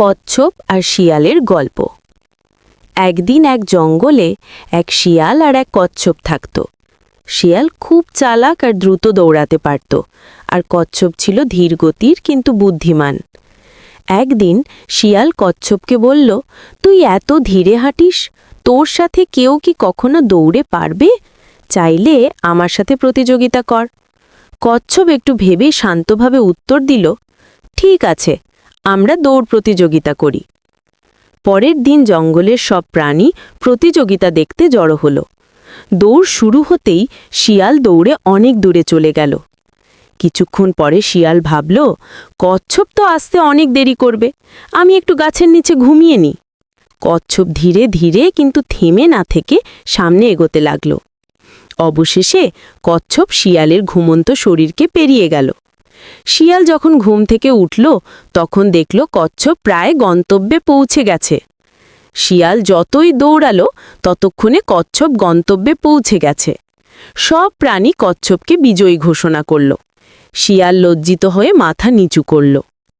কচ্ছপ আর শিয়ালের গল্প। একদিন এক জঙ্গলে এক শিয়াল আর এক কচ্ছপ থাকত। শিয়াল খুব চালাক আর দ্রুত দৌড়াতে পারত আর কচ্ছপ ছিল ধীরগতির কিন্তু বুদ্ধিমান। একদিন শিয়াল কচ্ছপকে বলল, তুই এত ধীরে হাঁটিস, তোর সাথে কেউ কি কখনো দৌড়ে পারবে? চাইলে আমার সাথে প্রতিযোগিতা কর। কচ্ছপ একটু ভেবে শান্তভাবে উত্তর দিল, ঠিক আছে আমরা দৌড় প্রতিযোগিতা করি। পরের দিন জঙ্গলের সব প্রাণী প্রতিযোগিতা দেখতে জড়ো হল। দৌড় শুরু হতেই শিয়াল দৌড়ে অনেক দূরে চলে গেল। কিছুক্ষণ পরে শিয়াল ভাবল, কচ্ছপ তো আসতে অনেক দেরি করবে, আমি একটু গাছের নিচে ঘুমিয়ে নিই। কচ্ছপ ধীরে ধীরে কিন্তু থেমে না থেকে সামনে এগোতে লাগল। অবশেষে কচ্ছপ শিয়ালের ঘুমন্ত শরীরকে পেরিয়ে গেল। শিয়াল যখন ঘুম থেকে উঠল, তখন দেখল কচ্ছপ প্রায় গন্তব্যে পৌঁছে গেছে। শিয়াল যতই দৌড়ালো, ততক্ষণে কচ্ছপ গন্তব্যে পৌঁছে গেছে। সব প্রাণী কচ্ছপকে বিজয়ী ঘোষণা করল। শিয়াল লজ্জিত হয়ে মাথা নিচু করল।